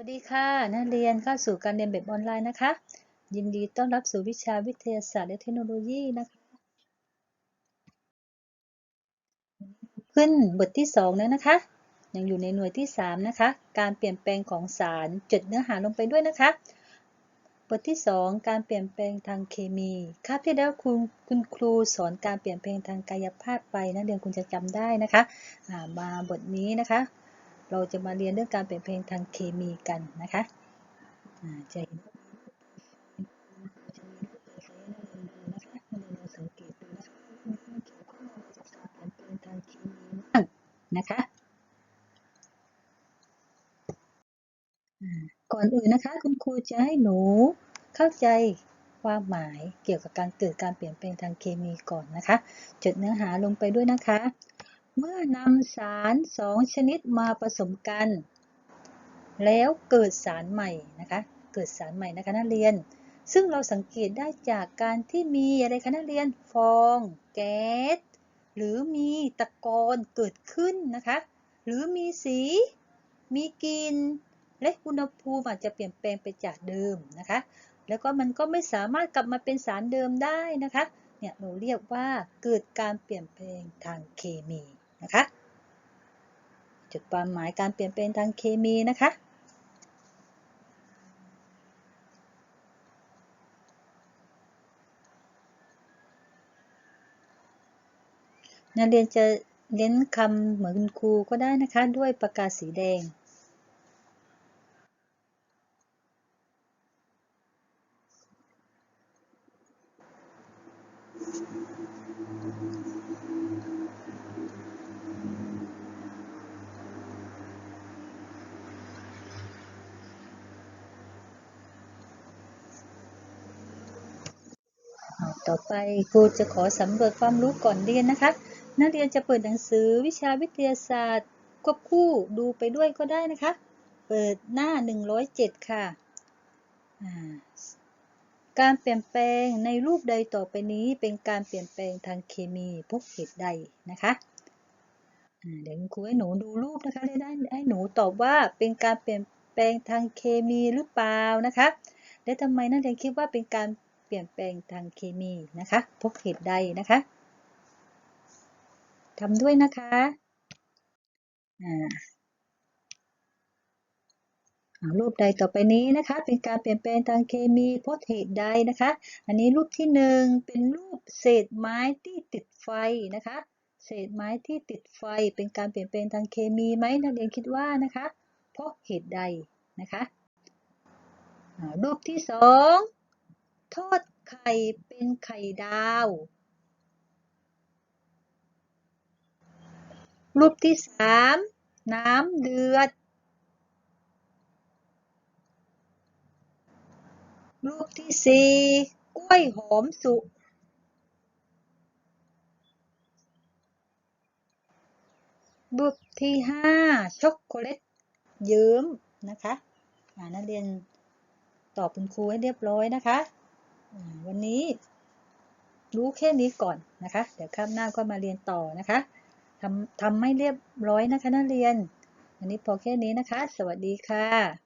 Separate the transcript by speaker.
Speaker 1: วัสดีค่ะนักเรียนเข้าสู่การเรียนแบบออนไลน์นะคะ ยินดีต้อนรับสู่วิชาวิทยาศาสตร์และเทคโนโลยีนะคะขึ้นบทที่ 2 แล้วนะคะ ยังอยู่ในหน่วยที่ 3 นะคะ การเปลี่ยนแปลงของสารจดเนื้อหาลงไปด้วยนะคะ บทที่ 2 การเปลี่ยนแปลงทางเคมีคาบที่แล้วคุณคุณครูสอนการเปลี่ยนแปลงทางกายภาพไปนะเรียนคุณจะจำได้นะคะมาบทนี้นะคะ เราจะมาเรียนเรื่องการเปลี่ยนแปลงทางเคมีกันนะคะจะเห็นนะคะก่อนอื่นนะคะ คุณครูจะให้หนูเข้าใจความหมายเกี่ยวกับการเกิดการเปลี่ยนแปลงทางเคมีก่อนนะคะ จดเนื้อหาลงไปด้วยนะคะ เมื่อนำสารสองชนิดมาผสมกัน แล้วเกิดสารใหม่นะคะ เกิดสารใหม่นะคะนักเรียน ซึ่งเราสังเกตได้จากการที่มีอะไรคะนักเรียนฟองแก๊สหรือมีตะกอนเกิดขึ้นนะคะ หรือมีสี มีกลิ่นและอุณหภูมิอาจจะเปลี่ยนแปลงไปจากเดิมนะคะ แล้วก็มันก็ไม่สามารถกลับมาเป็นสารเดิมได้นะคะ เนี่ยเราเรียกว่าเกิดการเปลี่ยนแปลงทางเคมี นะคะ จุดความหมายการเปลี่ยนแปลงทางเคมีนะคะ นักเรียนจะเน้นคำเหมือนคุณครูก็ได้นะคะ ด้วยปากกาสีแดง ต่อไปครูจะขอสำรวจความรู้ก่อนเรียนนะคะ นักเรียนจะเปิดหนังสือวิชาวิทยาศาสตร์ควบคู่ดูไปด้วยก็ได้นะคะ เปิดหน้า 107 ค่ะ การเปลี่ยนแปลงในรูปใดต่อไปนี้เป็นการเปลี่ยนแปลงทางเคมีพวกเหตุใดนะคะเดี๋ยวครูให้หนูดูรูปนะคะได้ให้หนูตอบว่าเป็นการเปลี่ยนแปลงทางเคมีหรือเปล่านะคะ และทำไมนักเรียนคิดว่าเป็นการเเปลี่ยนแปลงทางเคมีนะคะพวกเหตุใดนะคะทำด้วยนะคะรูปใดต่อไปนี้นะคะ เป็นการเปลี่ยนแปลงทางเคมีพราะเหตุใดนะคะ อันนี้รูปที่หนึ่งเป็นรูปเศษไม้ที่ติดไฟนะคะ เศษไม้ที่ติดไฟเป็นการเปลี่ยนแปลงทางเคมีไหมนักเรียนคิดว่านะคะ เพราะเหตุใดนะคะรูปที่สอง ทอดไข่เป็นไข่ดาว รูปที่สามน้ำเดือด รูปที่สี่กล้วยหอมสุก รูปที่ห้าช็อกโกแลตเยิ้มนะคะนักเรียนตอบคุณครูให้เรียบร้อยนะคะ วันนี้รู้แค่นี้ก่อนนะคะ เดี๋ยวข้ามหน้าก็มาเรียนต่อนะคะทำทำไม่เรียบร้อยนะคะนักเรียน วันนี้พอแค่นี้นะคะ สวัสดีค่ะ